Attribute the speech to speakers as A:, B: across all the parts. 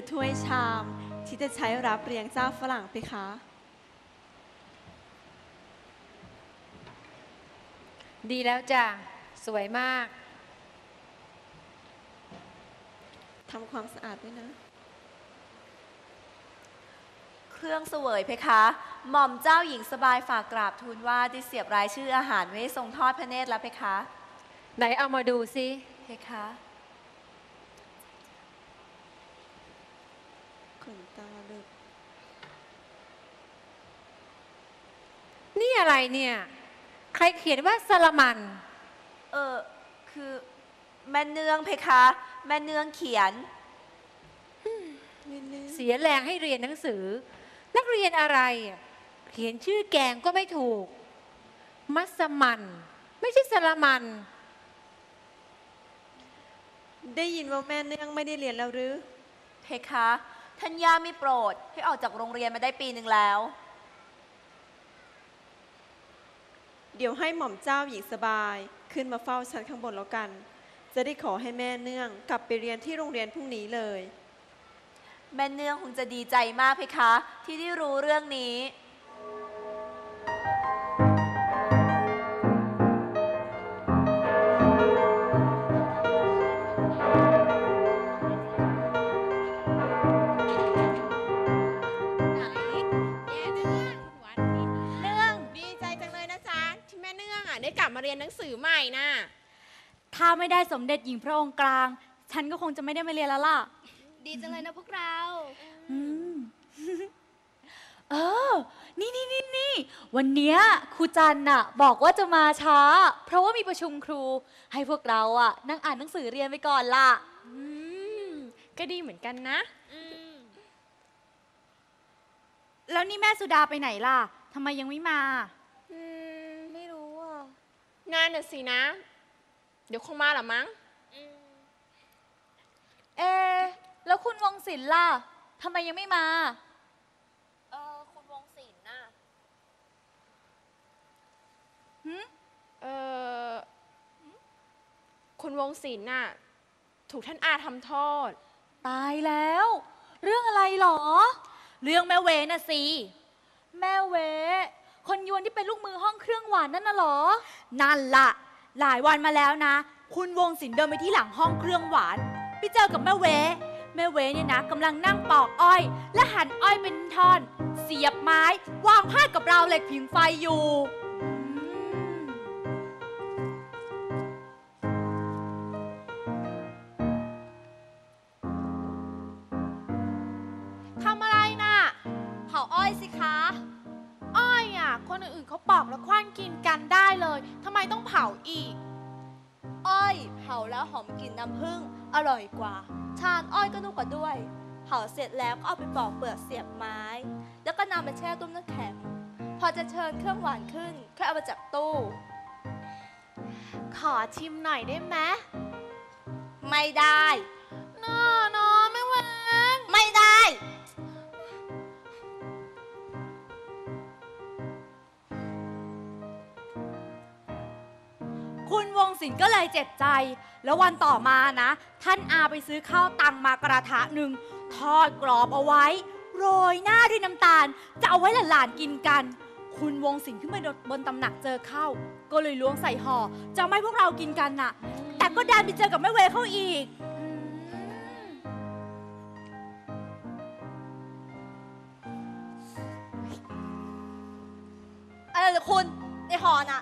A: คือถ้วยชามที่จะใช้รับเลี้ยงเจ้าฝรั่งเพคะ
B: ดีแล้วจ้ะ สวยมาก
A: ทำความสะอาดด้วยนะ
C: เครื่องเสวยเพคะ หม่อมเจ้าหญิงสบายฝากกราบทูลว่าได้เสียบรายชื่ออาหารไว้ให้ทรงทอดพระเนตรแล้วเพคะ
B: ไหนเอามาดูสิ
C: เพคะ
A: ขนตาลึก
B: นี่อะไรเนี่ย ใครเขียนว่าสลามัน
C: เออคือแม่เนืองเพคะ แม่เนืองเขียน
A: ไม่แน่
B: เสียแรงให้เรียนหนังสือ นักเรียนอะไรอะเขียนชื่อแกงก็ไม่ถูก มัสมัน ไม่ใช่สลามัน
A: ได้ยินว่าแม่เนื่องไม่ได้เรียนแล้วหรือ
C: เพคะ ท่านย่าไม่โปรด ให้ออกจากโรงเรียนมาได้ปีหนึ่งแล้ว
A: เดี๋ยวให้หม่อมเจ้าหญิงสบายขึ้นมาเฝ้าฉันข้างบนแล้วกัน จะได้ขอให้แม่เนื่องกลับไปเรียนที่โรงเรียนพรุ่งนี้เลย
C: แม่เนืองคงจะดีใจมากเพคะ ที่ได้รู้เรื่องนี้
D: มาเรียนหนังสือใหม่น่ะ
E: ถ้าไม่ได้สมเด็จหญิงพระองค์กลาง ฉันก็คงจะไม่ได้มาเรียนแล้วล่ะ
F: ดีจังเลยนะพวกเรา
E: อืม เออ นี่นี่นี่นี่ วันเนี้ยครูจันน่ะ บอกว่าจะมาช้า เพราะว่ามีประชุมครู ให้พวกเราอะ นั่งอ่านหนังสือเรียนไปก่อนล่ะ
D: อืม ก็ดีเหมือนกันนะ
E: แล้วนี่แม่สุดาไปไหนล่ะทำไมยังไม่มา
D: อืม
F: ไม่รู้อะ
D: งานน่ะสินะ เดี๋ยวคงมาหรอมั้ง
E: เอะแล้วคุณวงศิลป์ล่ะทำไมยังไม่มา
F: เออคุณวงศิลป์น่ะ
D: เออคุณวงศิลป์น่ะ ถูกท่านอาทำโทษ
E: ตายแล้ว เรื่องอะไรหรอ เรื่องแม่เวน่ะสิ แม่เว คนยวนที่เป็นลูกมือห้องเครื่องหวานนั่นน่ะหรอ นั่นละหลายวันมาแล้วนะ คุณวงศิลป์เดินไปที่หลังห้องเครื่องหวานไปเจอกับแม่เวแม่เวเนี่ยนะกำลังนั่งปอกอ้อย และหั่นอ้อยเป็นท่อน เสียบไม้ วางพาดกับราวเหล็กผิงไฟอยู่
D: กแล้วคว้านกินกันได้เลยทำไมต้องเผาอีก
G: อ้อยเผาแล้วหอมกลิ่นน้ำผึ้งอร่อยกว่า ชานอ้อยก็นุ่มกว่าด้วย เผาเสร็จแล้วก็เอาไปปอกเปลือกเสียบไม้ แล้วก็นำไปแช่ตุ้มน้ำแข็ง พอจะเชิญเครื่องหวานขึ้นค่อยเอามาจากตู้
D: ขอชิมหน่อยได้ไหม
G: ไม่ได้
D: น้อน้อไม่หวา
E: วงศิลป์ก็เลยเจ็บใจ แล้ววันต่อมานะ ท่านอาไปซื้อข้าวตังมากระทะหนึ่งทอดกรอบเอาไว้ โรยหน้าด้วยน้ำตาล จะเอาไว้หลานๆกินกัน คุณวงศิลป์ขึ้นมาบนตำหนักเจอเข้าก็เลยล้วงใส่ห่อจะไม่พวกเรากินกันน่ะ แต่ก็ดันไปเจอกับแม่เวเข้าอีกอืมอะไรเหรอคุณในห่อน่ะ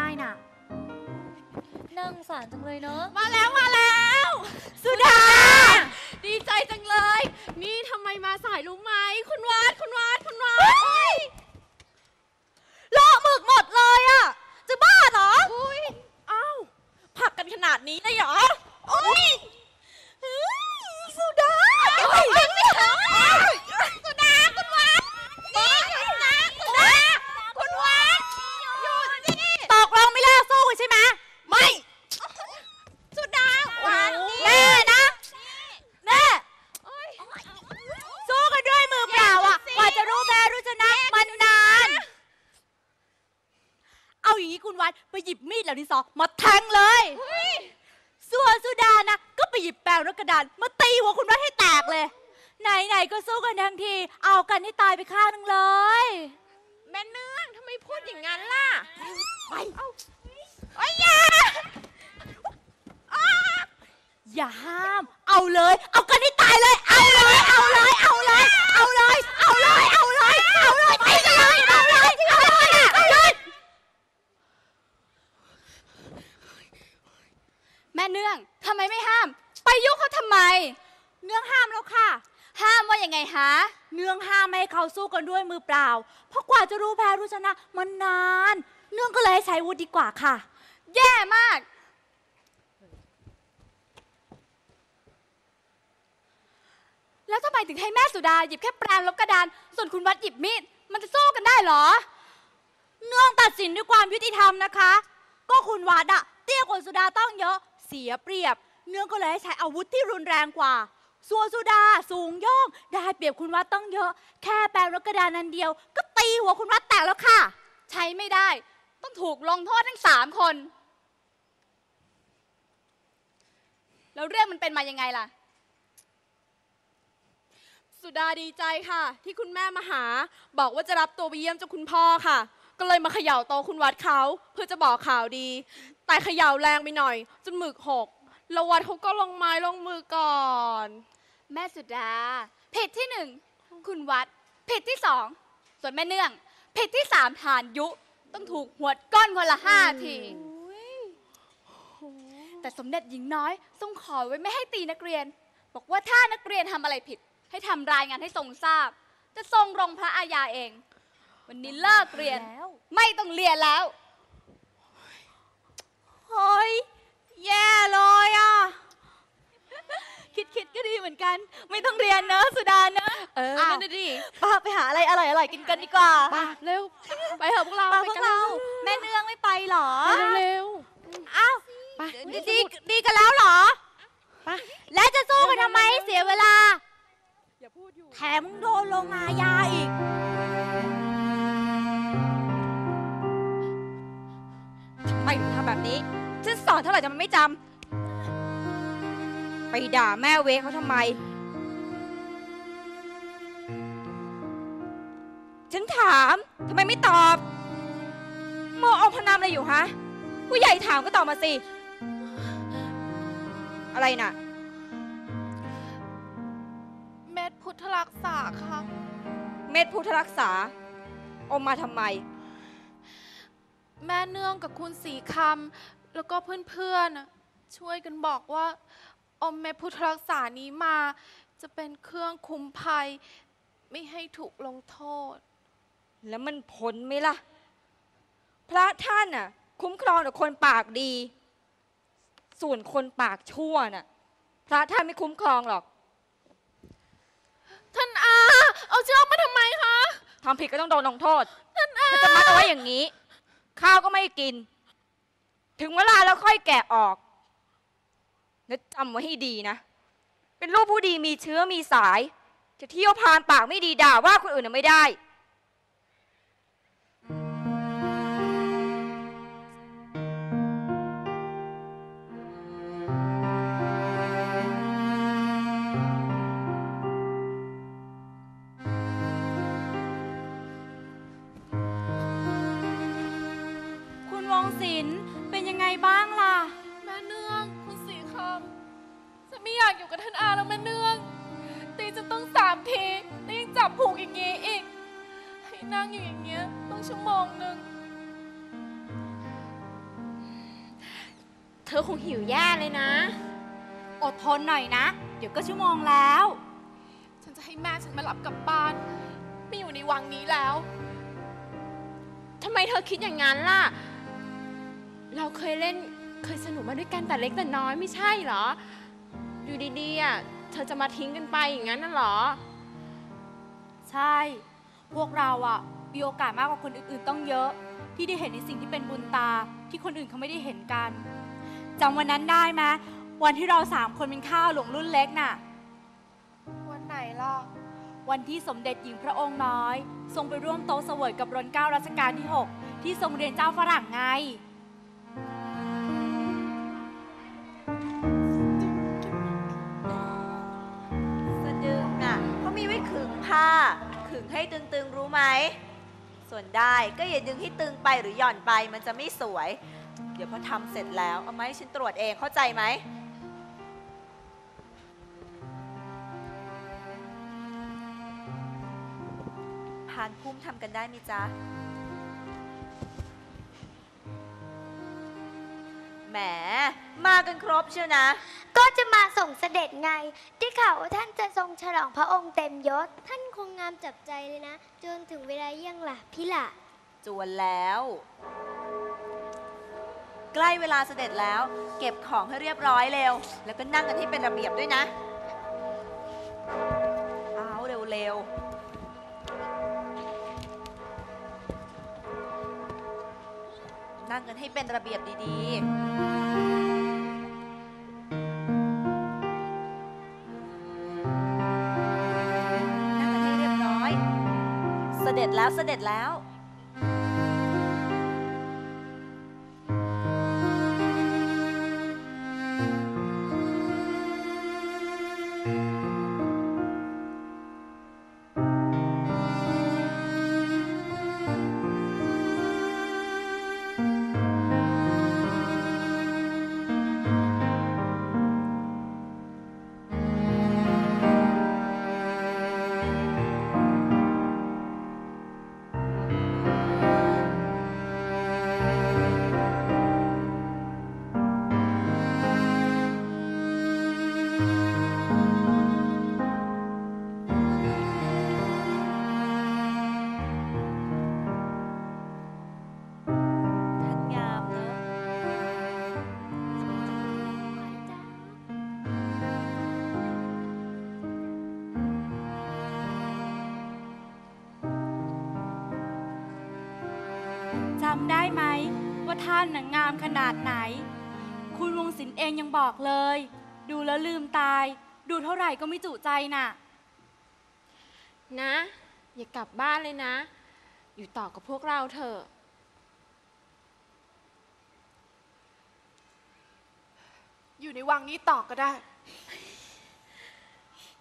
E: ไม่ได้น่ะ
G: นั่งสารจังเลยเนอะ
D: มาแล้วมาแล้ว
E: สุดา
D: ดีใจจังเลย นี่ทำไมมาสายรู้ไหม คุณวาดคุณวาดคุณวาด
E: เลอะหมึกหมดเลยอะ ดไปหยิบมีดเหล่านี้สองมาแทงเลย ส่วนสุดานะ ก็ไปหยิบแปรงรถกระดานมาตีหัวคุณวัดให้แตกเลย ไหนๆ ก็สู้กันทั้งที เอากันให้ตายไปข้างหนึงเลย
D: แม่เนื่องทำไมพูดอย่างนั้นล่ะ
E: อย่าห้าม เอาเลย เอากันให้ตายเลย เอาเลย เอาเลย เอาเลย เอาเลย เอาเลย เอาเลย เอาเลยไปกันเลย เอาเลย เอาเลย เอาเลย
H: แม่เนื่องทำไมไม่ห้าม ไปยุ่งเขาทำไม
E: เนื่องห้ามแล้วค่ะ
H: ห้ามว่ายังไงฮะ
E: เนื่องห้ามไม่ให้เขาสู้กันด้วยมือเปล่า เพราะกว่าจะรู้แพ้รู้ชนะมันนาน เนื่องก็เลยให้ใช้วุธดีกว่าค่ะ
H: แย่มาก แล้วทำไมถึงให้แม่สุดาหยิบแค่แปรงลบกระดาน ส่วนคุณวัดหยิบมีด มันจะสู้กันได้เหรอ
E: เนื่องตัดสินด้วยความยุติธรรมนะคะ ก็คุณวัดอะเตี้ยกว่าสุดาต้องเยอะ เสียเปรียบ เนื่องก็เลยให้ใช้อาวุธที่รุนแรงกว่า ส่วสุดาสูงโย่อง ได้เปรียบคุณวัดต้องเยอะ แค่แปลงรถกระดานนันเดียว ก็ตีหัวคุณวัดแตกแล้วค่ะ
H: ใช้ไม่ได้ ต้องถูกลงโทษทั้งสามคน แล้วเรื่องมันเป็นมายังไงล่ะ
I: สุดาดีใจค่ะ ที่คุณแม่มาหา บอกว่าจะรับตัวไปเยี่ยมเจ้าคุณพ่อค่ะ ก็เลยมาเขย่าโตคุณวัดเขาเพื่อจะบอกข่าวดี แต่เขย่าแรงไปหน่อย จนหมึกหก แล้ววัดเขาก็ลงไม้ลงมือก่อน
H: แม่สุดา ผิดที่หนึ่งคุณวัด ผิดที่สองส่วนแม่เนื่อง ผิดที่สามฐานยุ ต้องถูกหวดก้อนคนละห้าทีแต่สมเด็จหญิงน้อยทรงขอไว้ไม่ให้ตีนักเรียน บอกว่าถ้านักเรียนทำอะไรผิด ให้ทำรายงานให้ทรงทราบ จะทรงลงพระอาญาเอง วันนี้เลิกเรียน
E: แล้ว
H: ไม่ต้องเรียนแล้ว
E: เฮ้ย แย่เลยอะ คิดคิดก็ดีเหมือนกัน ไม่ต้องเรียนเนอะสุดาเนอะ
I: เออ
E: อ้าว
I: นั่นนะดิ
E: ป้าไปหาอะไรอร่อยอร่อยๆกินกันดีกว่า
I: ไปเร็ว ไปเถอะพวกเรา
E: ป้า
I: ไป
E: พว
I: กั
E: ก
I: น
E: เรา แม่เนืองไม่ไปเหรอ
I: ไปเร็ว
E: อ้าว
I: ๆไป
E: ดีดีกันแล้วเหรอแล้วจะสู้กันทำไมให้เสียเวลา
I: อย่าพูดอยู่
E: แถมมึงโดนลงอาญาอีก
J: ทำไมถึงทำแบบนี้ ฉันสอนเท่าไหร่จะมันไม่จำไปด่าแม่เวเขาทำไม ฉันถามทำไมไม่ตอบโมเอาพนามอะไรอยู่ฮะ ผู้ใหญ่ถามก็ตอบมาสิ อะไรน่ะ
D: เม็ดพุทธรักษาค่ะ
J: เม็ดพุทธรักษาเอามาทำไม
D: แม่เนื่องกับคุณสีคำ แล้วก็เพื่อนๆน่ะช่วยกันบอกว่าอมเม็ดพุทธรักษานี้มา จะเป็นเครื่องคุ้มภัย ไม่ให้ถูกลงโทษ
J: แล้วมันผลไหมล่ะ พระท่านน่ะ คุ้มครองแต่คนปากดี ส่วนคนปากชั่วน่ะ พระท่านไม่คุ้มครองหรอก
D: ท่านอา เอาเชือกมาทำไมคะ
J: ทำผิดก็ต้องโดนลงโทษถ้าจะมัดเอาไว้อย่างนี้ ข้าวก็ไม่กิน ถึงเวลาแล้วค่อยแกะออกนึกจำไว้ให้ดีนะ เป็นลูกผู้ดีมีเชื้อมีสาย จะเที่ยวพานปากไม่ดีด่าว่าคนอื่นไม่ได้
D: กอยู่กับท่านอาแล้วแม่เนื่อง ตีจะต้องสามทีแล้วยังจับผูกอย่างงี้อีก ให้นั่งอยู่อย่างเงี้ยต้องชั่วโมงหนึ่งเธอคงหิวแย่เลยนะ
E: อดทนหน่อยนะ เดี๋ยวก็ชั่วโมงแล้ว
D: ฉันจะให้แม่ฉันมารับกลับบ้าน ไม่อยู่ในวังนี้แล้ว ทำไมเธอคิดอย่างนั้นล่ะ เราเคยเล่นเคยสนุกมาด้วยกันแต่เล็กแต่น้อยไม่ใช่เหรอ อยู่ดีๆอะเธอจะมาทิ้งกันไปอย่างนั้นน่ะเหรอ
E: ใช่ พวกเราอะมีโอกาสมากกว่าคนอื่นๆ ต้องเยอะ ที่ได้เห็นในสิ่งที่เป็นบุญตาที่คนอื่นเขาไม่ได้เห็นกันจำวันนั้นได้ไหมวันที่เราสามคนเป็นข้าวหลวงรุ่นเล็กน่ะ
D: วันไหนล่ะ
E: วันที่สมเด็จหญิงพระองค์น้อย ทรงไปร่วมโต๊ะเสวยกับรนเกล้ารัชกาลที่ 6 ที่ทรงเรียนเจ้าฝรั่งไง
C: ให้ตึงๆรู้ไหม ส่วนได้ก็อย่าดึงให้ตึงไปหรือหย่อนไปมันจะไม่สวย เดี๋ยวพอทำเสร็จแล้วเอาไหมฉันตรวจเองเข้าใจไหมผ่านพุ่มทำกันได้ไหมจ๊ะ แหม มากันครบเชียวนะ
K: ก็จะมาส่งเสด็จไง ที่ข่าวว่าท่านจะทรงฉลองพระองค์เต็มยศ ท่านคงงามจับใจเลยนะ จนถึงเวลาเยี่ยงล่ะพี่ล่ะ
C: จวนแล้ว ใกล้เวลาเสด็จแล้ว เก็บของให้เรียบร้อยเร็ว แล้วก็นั่งกันให้เป็นระเบียบด้วยนะ เอาเร็วๆ นั่งกันให้เป็นระเบียบดีๆนั่งกันให้เรียบร้อย เสด็จแล้วเสด็จแล้ว ท่านน่ะ
E: งามขนาดไหน คุณวงศิลป์เองยังบอกเลย ดูแล้วลืมตาย ดูเท่าไหร่ก็ไม่จุใจน่ะ
L: นะ อย่ากลับบ้านเลยนะ อยู่ต่อกับพวกเราเถอะ
M: อยู่ในวังนี้ต่อก็ได้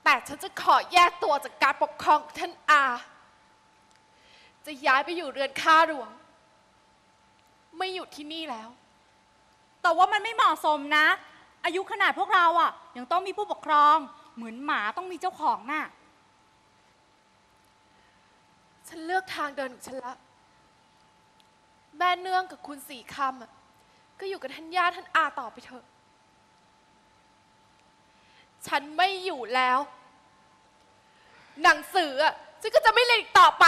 M: แต่ฉันจะขอแยกตัวจากการปกครองของท่านอา จะย้ายไปอยู่เรือนข้าหลวง ไม่อยู่ที่นี่แล้ว
E: แต่ว่ามันไม่เหมาะสมนะ อายุขนาดพวกเราอะ ยังต้องมีผู้ปกครอง เหมือนหมาต้องมีเจ้าของน่ะ
M: ฉันเลือกทางเดินของฉันละ แม่เนื่องกับคุณสี่คำอะก็อยู่กับท่านย่าท่านอาต่อไปเถอะ ฉันไม่อยู่แล้ว หนังสืออะฉันก็จะไม่เรียนอีกต่อไป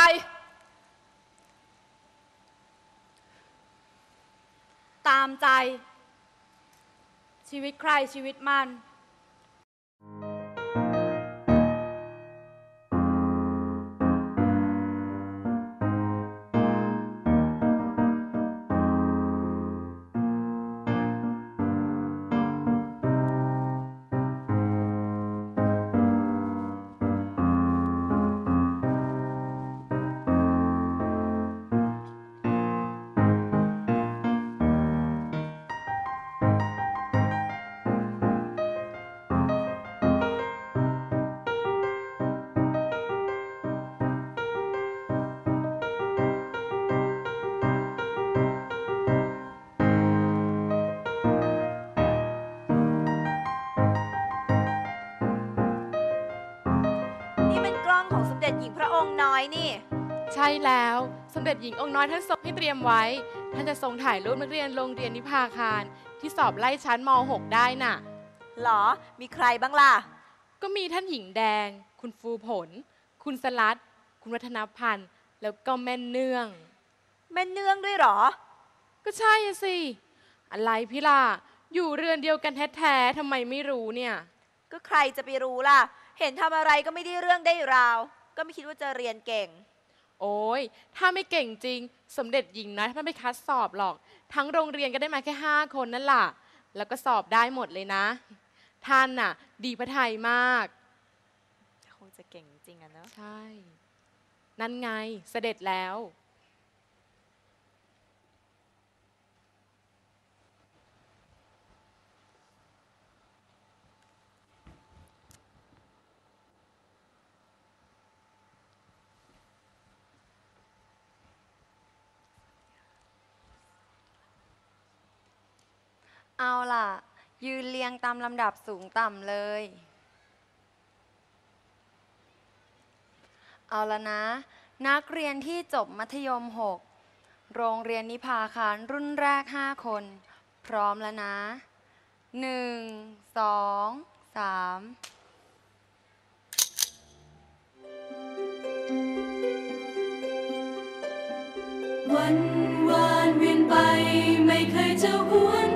E: ตามใจ ชีวิตใครชีวิตมัน
C: หญิงพระองค์น้อยนี่
L: ใช่แล้วสมเด็จหญิงองค์น้อยท่านทรงให้เตรียมไว้ ท่านจะทรงถ่ายรูปนักเรียนโรงเรียนนิพาคาร ที่สอบไล่ชั้นม .6 ได้น่ะ
C: หรอ มีใครบ้างล่ะ
L: ก็มีท่านหญิงแดง คุณฟูผล คุณสลัด คุณวัฒนพันธ์ แล้วก็แม่เนื่อง
C: แม่เนื่องด้วยเหรอ
L: ก็ใช่อะสิ อะไรพี่ล่ะ อยู่เรือนเดียวกันแท้ๆทำไมไม่รู้เนี่ย
C: ก็ใครจะไปรู้ล่ะ เห็นทำอะไรก็ไม่ได้เรื่องได้ราว ก็ไม่คิดว่าจะเรียนเก่ง
L: โอ้ย ถ้าไม่เก่งจริง สมเด็จหญิงนะท่านไม่คัดสอบหรอก ทั้งโรงเรียนก็ได้มาแค่ห้าคนนั่นล่ะ แล้วก็สอบได้หมดเลยนะ ท่านน่ะ ดีพระไทยมาก
C: คงจะเก่งจริงอะเนอะ
L: ใช่ นั่นไง เสด็จแล้ว
B: เอาล่ะ ยืนเรียงตามลำดับสูงต่ำเลย เอาละนะ นักเรียนที่จบมัธยม 6 โรงเรียนนิพาคารรุ่นแรก 5 คน พร้อมแล้วนะ 1 2 3
L: วันวานเวียนไปไม่เคยจะหวน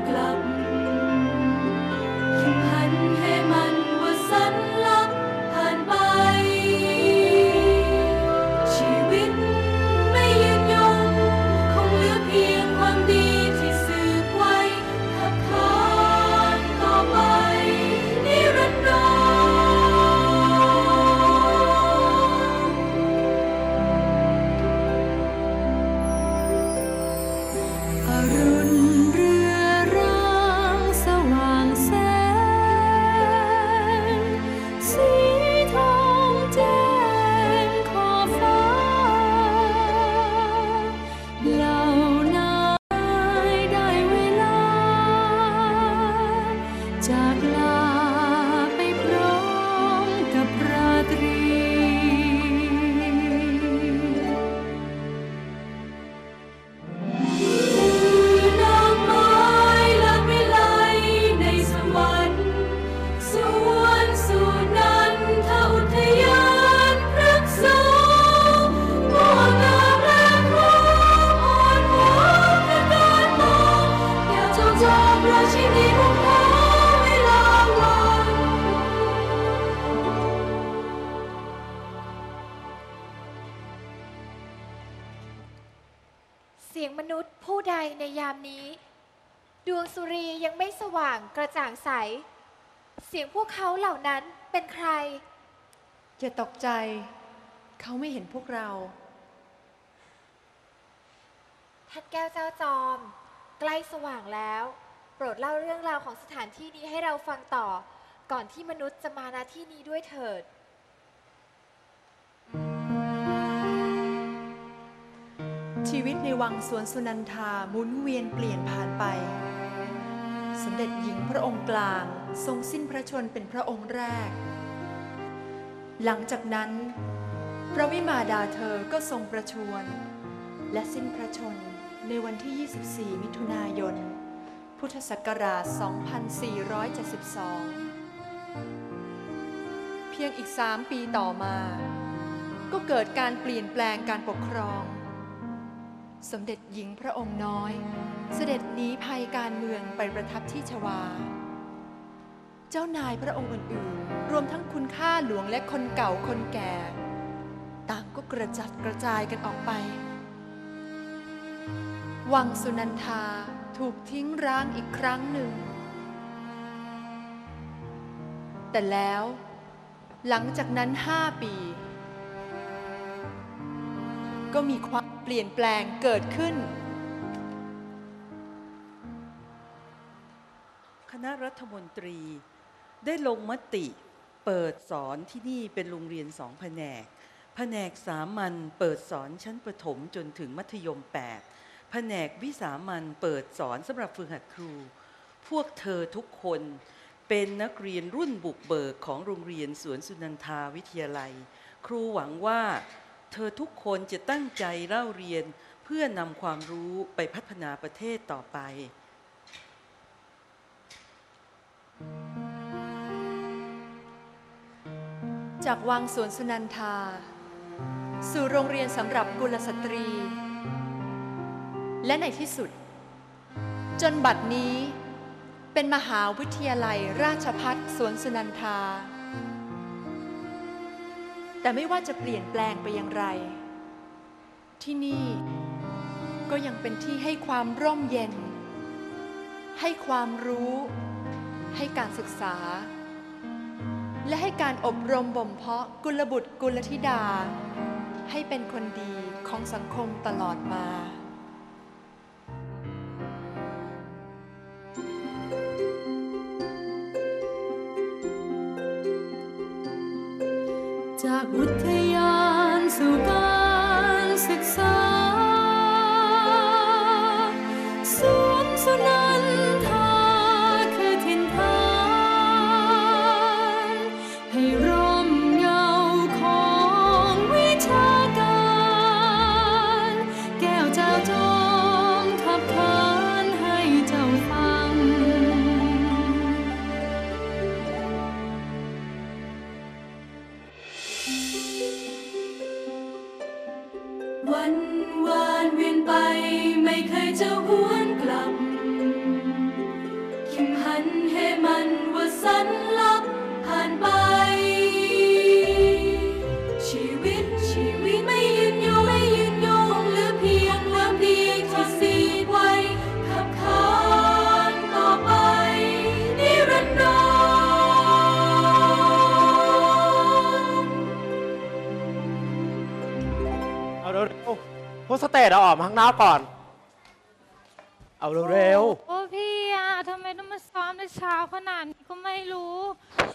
L: พวกเขาเห
N: ล่านั้นเป็นใคร
O: อย่าตกใจ เขาไม่เห็นพวกเรา
N: ท่านแก้วเจ้าจอม ใกล้สว่างแล้ว โปรดเล่าเรื่องราวของสถานที่นี้ให้เราฟังต่อ ก่อนที่มนุษย์จะมาณที่นี้ด้วยเถิด
P: ชีวิตในวังสวนสุนันทาหมุนเวียนเปลี่ยนผ่านไป สมเด็จหญิงพระองค์กลางทรงสิ้นพระชนเป็นพระองค์แรก หลังจากนั้น พระวิมาดาเธอก็ทรงประชวร และสิ้นพระชนในวันที่ 24 มิถุนายน พุทธศักราช 2472 เพียงอีกสามปีต่อมา ก็เกิดการเปลี่ยนแปลงการปกครอง สมเด็จหญิงพระองค์น้อย เสด็จหนีภัยการเมืองไปประทับที่ชวา เจ้านายพระองค์อื่นๆ รวมทั้งคุณค่าหลวงและคนเก่าคนแก่ ต่างก็กระจัดกระจายกันออกไป วังสุนันทาถูกทิ้งร้างอีกครั้งหนึ่ง แต่แล้วหลังจากนั้นห้าปี ก็มีความ เปลี่ยนแปลงเกิดขึ้น
Q: คณะรัฐมนตรีได้ลงมติเปิดสอนที่นี่เป็นโรงเรียนสองแผนก แผนกสามัญเปิดสอนชั้นประถมจนถึงมัธยม 8 แผนกวิสามัญเปิดสอนสำหรับฝึกหัดครู พวกเธอทุกคนเป็นนักเรียนรุ่นบุกเบิกของโรงเรียนสวนสุนันทาวิทยาลัย ครูหวังว่า เธอทุกคนจะตั้งใจเล่าเรียนเพื่อนำความรู้ไปพัฒนาประเทศต่อไป
P: จากวังสวนสุนันทา สู่โรงเรียนสำหรับกุลสตรี และในที่สุด จนบัดนี้เป็นมหาวิทยาลัยราชพัฒสวนสุนันทา แต่ไม่ว่าจะเปลี่ยนแปลงไปอย่างไร ที่นี่ก็ยังเป็นที่ให้ความร่มเย็น ให้ความรู้ ให้การศึกษา และให้การอบรมบ่มเพาะกุลบุตรกุลธิดา ให้เป็นคนดีของสังคมตลอดมา
R: เตท
S: เอาออกมาข้างนอกก่อน เอาเร็ว
T: โอ้พี่อะทำไมต้องมาซ้อมในเช้าขนาดนี้ก็ไม่รู้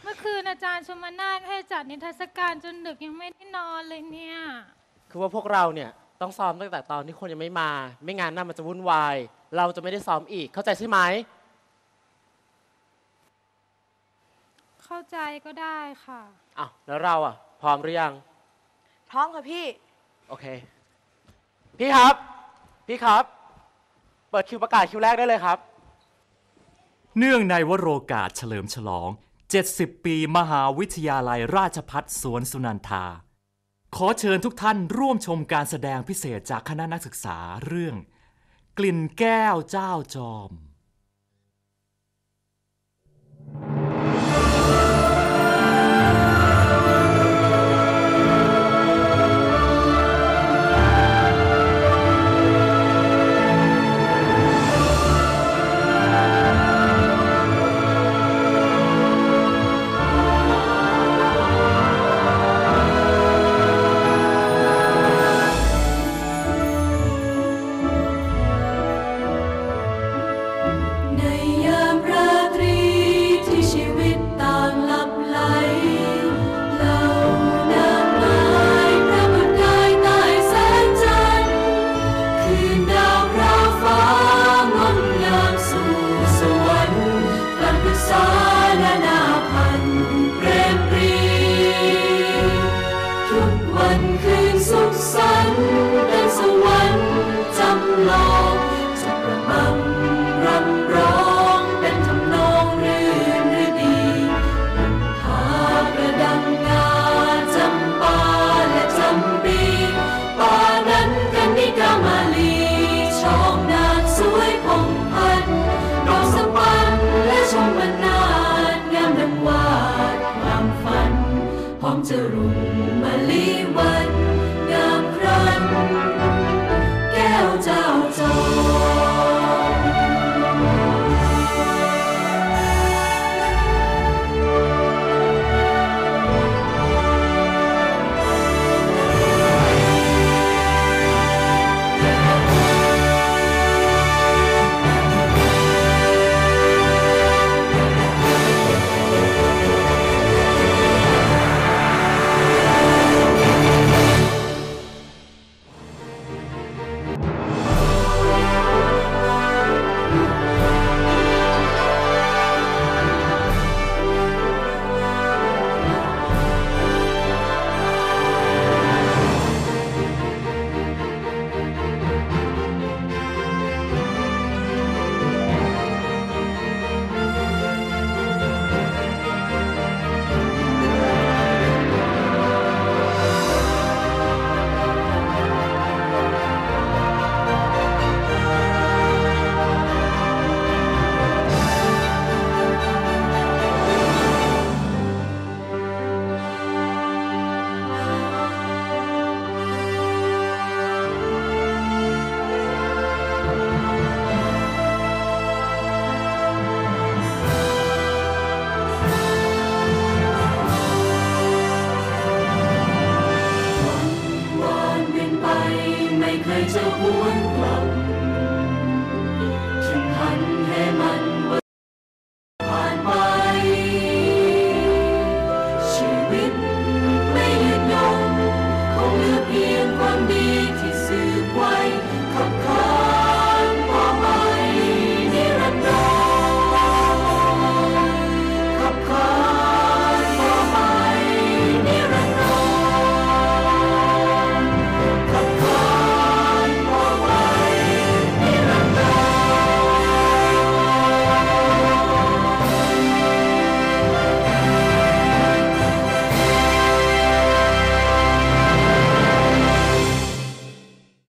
T: เมื่อคืนอาจารย์ชมานาถให้จัดนิทรรศการจนดึกยังไม่ได้นอนเลยเนี่ย
S: ๆ คือว่าพวกเราเนี่ยต้องซ้อมตั้งแต่ตอนที่คนยังไม่มา ไม่งั้นน่ามันจะวุ่นวาย เราจะไม่ได้ซ้อมอีก เข้าใจใช่ไหม
T: เข้าใจก็ได้ค่ะ
S: อ้าวแล้วเราอะ พร้อมหรือยัง
H: พร้อมค่ะพี่
S: โอเค พี่ครับ พี่ครับ เปิดคิวประกาศคิวแรกได้เลยครับ
L: เนื่องในวโรกาสเฉลิมฉลอง 70 ปีมหาวิทยาลัยราชพัฒสวนสุนันทา ขอเชิญทุกท่านร่วมชมการแสดงพิเศษจากคณะนักศึกษาเรื่อง กลิ่นแก้วเจ้าจอม
R: ว